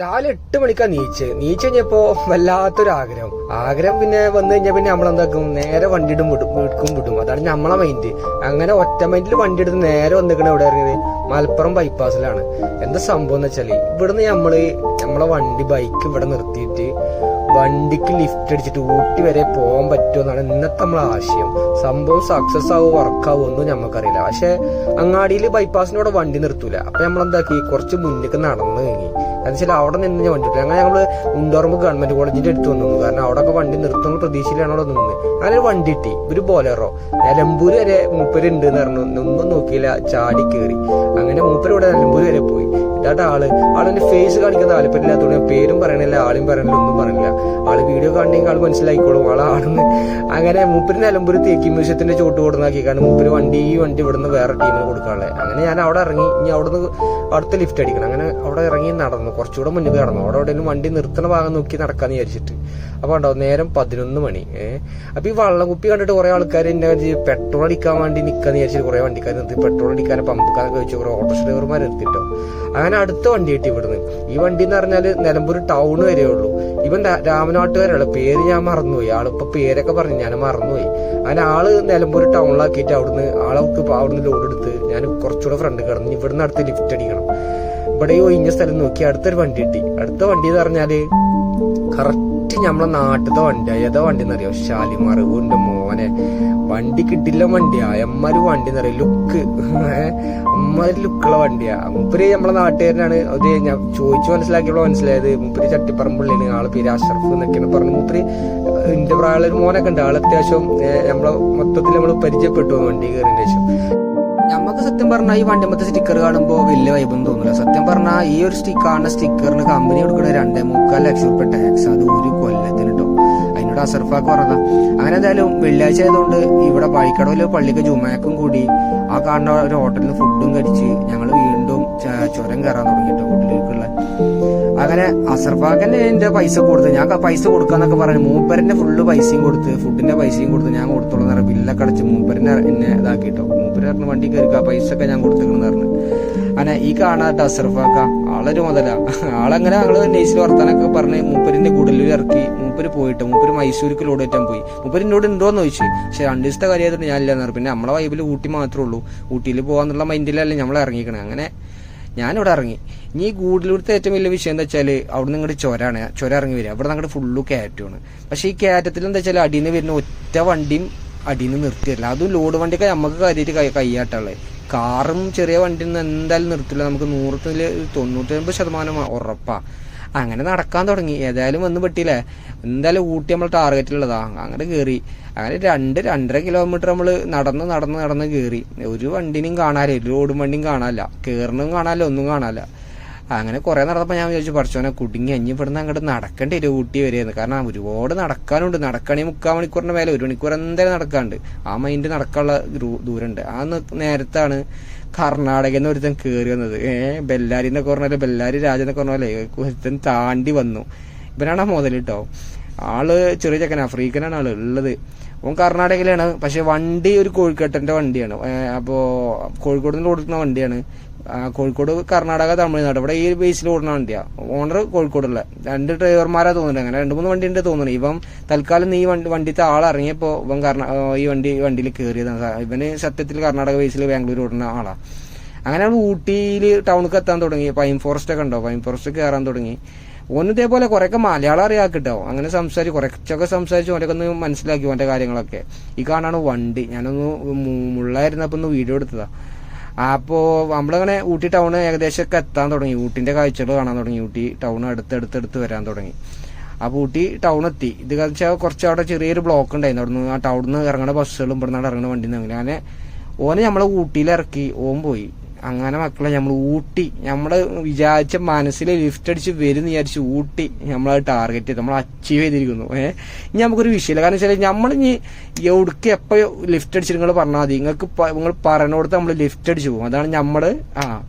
രാവിലെ എട്ട് മണിക്കാ നീച്ച്. നീച്ച് കഴിഞ്ഞപ്പോ വല്ലാത്തൊരു ആഗ്രഹം ആഗ്രഹം പിന്നെ വന്നു കഴിഞ്ഞാൽ പിന്നെ നമ്മളെന്താക്കും നേരെ വണ്ടി ഇടും വിടും വീട്ടും വിടും. അതാണ് നമ്മളെ മൈൻഡ് അങ്ങനെ ഒറ്റ മൈൻഡിൽ വണ്ടി എടുത്ത് നേരെ വന്നിക്കണ എവിടെ ഇറങ്ങിയത് മലപ്പുറം ബൈപ്പാസിലാണ് എന്താ സംഭവം എന്ന് വെച്ചാൽ ഇവിടുന്ന് നമ്മൾ നമ്മളെ വണ്ടി ബൈക്ക് ഇവിടെ നിർത്തിയിട്ട് വണ്ടിക്ക് ലിഫ്റ്റ് അടിച്ചിട്ട് ഊട്ടി വരെ പോകാൻ പറ്റുമെന്നാണ് ഇന്നത്തെ നമ്മളെ ആശയം. സംഭവം സക്സസ് ആവോ വർക്കാവോ ഒന്നും നമുക്കറിയില്ല പക്ഷെ അങ്ങാടിയിൽ ബൈപ്പാസിനോടെ വണ്ടി നിർത്തൂല. അപ്പൊ നമ്മളെന്താക്കി? കുറച്ച് മുന്നിലേക്ക് നടന്നു കഴിഞ്ഞു എന്നുവെച്ചാൽ അവിടെ നിന്ന് ഞാൻ വണ്ടി. അങ്ങനെ നമ്മൾ ഉണ്ടോർമ്പ് ഗവൺമെന്റ് കോളേജിന്റെ അടുത്ത് വന്നു. കാരണം അവിടെ ഒക്കെ വണ്ടി നിർത്തുന്ന പ്രതീക്ഷയിലാണ് അവിടെ നിന്ന്. അങ്ങനെ ഒരു വണ്ടി കിട്ടി. ഒരു ബോലറോ. നിലമ്പൂര് വരെ മൂപ്പര് ഉണ്ട് എന്ന് പറഞ്ഞു. ഒന്നും നോക്കിയില്ല. ചാടി കയറി അങ്ങനെ മൂപ്പര് ഇവിടെ നിലമ്പൂര് വരെ പോയി. ഇതാട്ട് ആൾ. ആളിന്റെ ഫേസ് കാണിക്കാൻ താല്പര്യമില്ലാത്തതുകൊണ്ട് ഞാൻ പേരും പറയണില്ല ആളും പറയണില്ല ഒന്നും പറയണില്ല. ആൾ വീഡിയോ കണ്ടെങ്കിൽ ആൾ മനസ്സിലായിക്കോളും. ആളാണെന്ന് അങ്ങനെ മൂപ്പര് നിലമ്പൂർ തേക്കി മ്യൂസിയത്തിന്റെ ചോട്ട് കൊടുന്നാക്കിക്കാണ്ട് മൂപ്പര് വണ്ടി ഈ വണ്ടി ഇവിടുന്ന് വേറെ ടീമിന് കൊടുക്കാനുള്ളത് അങ്ങനെ ഞാൻ അവിടെ ഇറങ്ങി. ഇനി അവിടുന്ന് അടുത്ത ലിഫ്റ്റ് അടിക്കണം. അങ്ങനെ അവിടെ ഇറങ്ങി നടന്നു. കുറച്ചുകൂടെ മുന്നിൽ നടന്നു. അവിടെ എവിടെയെങ്കിലും വണ്ടി നിർത്തണ ഭാഗം നോക്കി നടക്കാന്ന് വിചാരിച്ചിട്ട്. അപ്പൊ ഉണ്ടോ നേരം പതിനൊന്ന് മണി. ഏഹ് അപ്പൊ ഈ വള്ളം കുപ്പി കണ്ടിട്ട് കുറെ ആൾക്കാർ എന്നെ പെട്രോൾ അടിക്കാൻ വേണ്ടി നിക്കാന്ന് വിചാരിച്ചിട്ട് കുറെ വണ്ടിക്കാർ നിർത്തി. പെട്രോൾ അടിക്കാൻ പമ്പക്കാനൊക്കെ വെച്ച് കുറെ ഓട്ടോ ഡ്രൈവർമാർ നിർത്തിട്ടോ. അങ്ങനെ അടുത്ത വണ്ടി കിട്ടി ഇവിടുന്ന്. ഈ വണ്ടി എന്ന് പറഞ്ഞാൽ നിലമ്പൂർ ടൗൺ വരെയുള്ളൂ ഇവൻ രാമനാട്ടുകാരാണ് പേര് ഞാൻ മറന്നുപോയി. ആളിപ്പോ പേരൊക്കെ പറഞ്ഞു ഞാൻ മറന്നുപോയി. അങ്ങനെ ആൾ നിലമ്പൂർ ടൗണിലാക്കിയിട്ട് അവിടുന്ന് ആളവർക്ക് അവിടുന്ന് ലോഡ് എടുത്ത് ഞാൻ കുറച്ചുകൂടെ ഫ്രണ്ട് കിടന്നു ഇവിടുന്ന് അടുത്ത് ലിഫ്റ്റ് അടിക്കണം. ഇവിടെ ഒഴിഞ്ഞ സ്ഥലം നോക്കി അടുത്തൊരു വണ്ടി കിട്ടി. അടുത്ത വണ്ടി എന്ന് പറഞ്ഞാൽ കറക്റ്റ് നമ്മളെ നാട്ടിലത്തെ വണ്ടി ഏതാ വണ്ടി എന്നറിയോ ഷാലിമാർ ഉണ്ട് മോനെ. വണ്ടി കിട്ടില്ല വണ്ടിയാ. എമ്മാര് വണ്ടി എന്നറിയ ലുക്ക് അമ്മാതിരി ലുക്കുള്ള വണ്ടിയാ. മുപ്പര് നമ്മളെ നാട്ടുകാരനാണ്. അത് ഞാൻ ചോദിച്ചു മനസ്സിലാക്കിയപ്പോൾ മനസ്സിലായത് മുപ്പര് ചട്ടിപ്പറമ്പുള്ളിന് ആൾ പേര് അഷറഫ് എന്നൊക്കെയാണ് പറഞ്ഞു മുപ്പര് എന്റെ പ്രായമുള്ള ഒരു മോനൊക്കെ ഉണ്ട്. ആൾ അത്യാവശ്യം നമ്മളെ മൊത്തത്തിൽ നമ്മൾ പരിചയപ്പെട്ടു വണ്ടി കയറിയതിന് ശേഷം. നമുക്ക് സത്യം പറഞ്ഞാൽ ഈ വണ്ടിമത്തെ സ്റ്റിക്കർ കാണുമ്പോൾ വലിയ വൈബൊന്നും തോന്നില്ല സത്യം പറഞ്ഞാൽ ഈ ഒരു സ്റ്റിക്ക് സ്റ്റിക്കറിന് കമ്പനി കൊടുക്കുന്ന രണ്ടേ മുക്കാൽ ലക്ഷം ഉൾപ്പെട്ട ടാക്സ് അത് ഒരു അതിനോട് അസർഫാക്ക് പറഞ്ഞ അങ്ങനെ എന്തായാലും വെള്ളിയാഴ്ച ആയതുകൊണ്ട് ഇവിടെ വഴിക്കടവിൽ പള്ളിക്ക് ജുമാക്കും കൂടി. ആ കാണുന്ന ഒരു ഹോട്ടലിൽ ഫുഡും കഴിച്ച് ഞങ്ങൾ വീണ്ടും ചുരം കയറാൻ തുടങ്ങിയിട്ട് ഹോട്ടലിലേക്കുള്ള. അങ്ങനെ അസർഫാക്കന്നെ എന്റെ പൈസ കൊടുത്ത്. ഞാൻ പൈസ കൊടുക്കാന്നൊക്കെ പറഞ്ഞു മൂപ്പരന്റെ ഫുള്ള് പൈസയും കൊടുത്ത് ഫുഡിന്റെ പൈസയും കൊടുത്ത് ഞാൻ കൊടുത്തോളൂ പറഞ്ഞു ബില്ലൊക്കെ അടച്ച് മൂപ്പരനെ എന്നെ ഇതാക്കിട്ടോ. മൂപ്പര് പറഞ്ഞു വണ്ടി കയറുക പൈസ ഒക്കെ ഞാൻ കൊടുത്തേക്കെന്ന് പറഞ്ഞു. അങ്ങനെ ഈ കാണാത്ത അസർഫാക്ക ആളൊരു മുതല. ആളങ്ങനെ ഞങ്ങൾ നെയ്സിൽ വർത്താനൊക്കെ പറഞ്ഞ് മൂപ്പരിന്റെ കൂടലൂർ ഇറക്കി മൂപ്പര് പോയിട്ട് മൂപ്പര് മൈസൂർക്ക് ലോഡ് കയറ്റാൻ പോയി. മൂപ്പര് എന്നോട് ഉണ്ടോന്ന് ചോദിച്ചു? പക്ഷെ രണ്ട് ദിവസത്തെ കാര്യമായിട്ട് ഞാൻ ഇല്ലെന്ന് പിന്നെ നമ്മളെ വൈബിൽ ഊട്ടി മാത്രമേ ഉള്ളൂ. ഊട്ടിയിൽ പോകാന്നുള്ള മൈൻഡിലല്ലേ നമ്മൾ ഇറങ്ങിക്കണേ. അങ്ങനെ ഞാനിവിടെ ഇറങ്ങി. ഇനി ഗൂഡിലൂടുത്തെ ഏറ്റവും വലിയ വിഷയം എന്താ വെച്ചാൽ അവിടെ നിന്ന് ചൊരാണ്. ചൊര ഇറങ്ങി വരിക. അവിടെ അങ്ങോട്ട് ഫുള്ള് കയറ്റമാണ്. പക്ഷെ ഈ കയറ്റത്തിൽ എന്താ വെച്ചാൽ അടിയിൽ നിന്ന് വരുന്ന ഒറ്റ വണ്ടിയും അടിയിൽ നിന്ന് നിർത്തിയല്ല അതും ലോഡ് വണ്ടിയൊക്കെ നമുക്ക് കാര്യമായിട്ട് കൈ കൈയാട്ടുള്ളത് കാറും ചെറിയ വണ്ടിയിൽ നിന്ന് എന്തായാലും നിർത്തില്ല നമുക്ക് നൂറത്തിൽ തൊണ്ണൂറ്റൊമ്പത് ശതമാനം ഉറപ്പാ. അങ്ങനെ നടക്കാൻ തുടങ്ങി. ഏതായാലും ഒന്നും പെട്ടില്ല എന്തായാലും ഊട്ടി നമ്മൾ ടാർഗറ്റിലുള്ളതാ അങ്ങനെ കയറി അങ്ങനെ രണ്ട് രണ്ടര കിലോമീറ്റർ നമ്മൾ നടന്ന് നടന്ന് നടന്ന് കയറി ഒരു വണ്ടിനെയും കാണാനില്ല. ഒരു റോഡും വണ്ടിയും കാണാനില്ല. കയറണും കാണാനില്ല. ഒന്നും കാണാനില്ല. അങ്ങനെ കുറെ നടന്നപ്പോൾ ഞാൻ വിചാരിച്ചു പഠിച്ചോനെ കുടുങ്ങി. അഞ്ഞി ഇവിടുന്ന് അങ്ങോട്ട് നടക്കേണ്ടി വരും ഊട്ടി വരെയെന്ന്. കാരണം ഒരുപാട് നടക്കാനുണ്ട്. നടക്കണേ മുക്കാൽ മണിക്കൂറിന് മേലെ. ഒരു മണിക്കൂർ എന്തായാലും നടക്കാണ്ട് ആ മൈൻഡ് നടക്കാനുള്ള ദൂരമുണ്ട് ആ നേരത്താണ് കർണാടകയിൽ നിന്ന് ഒരുത്തൻ കയറി വന്നത്. ഏഹ് ബെല്ലാരി എന്നൊക്കെ പറഞ്ഞാൽ ബെല്ലാരി രാജ എന്നൊക്കെ പറഞ്ഞാലേ ഒരുത്തൻ താണ്ടി വന്നു. ഇവനാണ് ആ മുതൽ കേട്ടോ ആൾ ചെറിയ ചെക്കൻ അഫ്രീക്കനാണ് ആൾ ഉള്ളത്. ഓൻ കർണാടകയിലാണ്. പക്ഷെ വണ്ടി ഒരു കോഴിക്കട്ടന്റെ വണ്ടിയാണ്. അപ്പോ കോഴിക്കോട് നിന്ന് കൊടുക്കുന്ന വണ്ടിയാണ്. കോഴിക്കോട് കർണാടക തമിഴ്നാട്. ഇവിടെ ഈ ബേസിൽ ഓടുന്ന വണ്ടിയാ. ഓണർ കോഴിക്കോടുള്ള. രണ്ട് ഡ്രൈവർമാരാ തോന്നുന്നുണ്ട് അങ്ങനെ രണ്ട് മൂന്ന് വണ്ടി ഉണ്ട് തോന്നുന്നു. ഇവൻ തൽക്കാലം ഈ വണ്ടി വണ്ടിത്തെ ആൾ ഇവൻ ഈ വണ്ടി വണ്ടിയിൽ കയറിയതാണ് ഇവന് സത്യത്തിൽ കർണാടക ബേസിൽ ബാംഗ്ലൂർ ഓടുന്ന ആളാ. അങ്ങനെ നമ്മൾ ഊട്ടിയിൽ ടൗണിലേക്ക് എത്താൻ തുടങ്ങി. പൈൻ ഫോറസ്റ്റ് ഒക്കെ ഉണ്ടോ? പൈൻ ഫോറസ്റ്റ് കയറാൻ തുടങ്ങി. ഓന് ഇതേപോലെ കുറെയൊക്കെ മലയാളം അറിയാക്കിട്ടോ. അങ്ങനെ സംസാരിച്ച് കുറച്ചൊക്കെ സംസാരിച്ച് ഓനൊക്കെ ഒന്ന് മനസ്സിലാക്കി ഓന്റെ കാര്യങ്ങളൊക്കെ. ഈ കാണാണ് വണ്ടി. ഞാനൊന്ന് മുള്ളായിരുന്നപ്പോ ഒന്ന് വീഡിയോ എടുത്തതാ. അപ്പോ നമ്മളങ്ങനെ ഊട്ടി ടൗൺ ഏകദേശം ഒക്കെ എത്താൻ തുടങ്ങി. ഊട്ടിന്റെ കാഴ്ചകൾ കാണാൻ തുടങ്ങി. ഊട്ടി ടൗൺ അടുത്തടുത്തടുത്ത് വരാൻ തുടങ്ങി. അപ്പൊ ഊട്ടി ടൗൺ എത്തി. ഇത് വെച്ചാൽ കുറച്ച് അവിടെ ചെറിയൊരു ബ്ലോക്ക് ഉണ്ടായിരുന്നു. അവിടുന്ന് ആ ടൗണിൽ നിന്ന് ഇറങ്ങുന്ന ബസ്സുകളും ഇവിടെ നിന്ന് ഇറങ്ങുന്ന വണ്ടി അങ്ങനെ. ഓനെ നമ്മളെ ഊട്ടിയിൽ ഇറക്കി ഓൻ പോയി. അങ്ങനെ മക്കളെ നമ്മൾ ഊട്ടി. നമ്മൾ വിചാരിച്ച മനസ്സിൽ ലിഫ്റ്റ് അടിച്ച് വരും വിചാരിച്ച് ഊട്ടി നമ്മളത് ടാർഗറ്റ് ചെയ്ത്. നമ്മൾ അച്ചീവ് ചെയ്തിരിക്കുന്നു. ഏഹ് ഇനി നമുക്കൊരു വിഷയമില്ല. കാരണം വെച്ചാൽ നമ്മൾ ഇനി എവിടേക്ക് എപ്പോ ലിഫ്റ്റ് അടിച്ച് നിങ്ങൾ പറഞ്ഞാൽ മതി. നിങ്ങൾക്ക് നിങ്ങൾ പറഞ്ഞുകൊടുത്ത് നമ്മൾ ലിഫ്റ്റ് അടിച്ച് പോകും. അതാണ് നമ്മൾ ആ.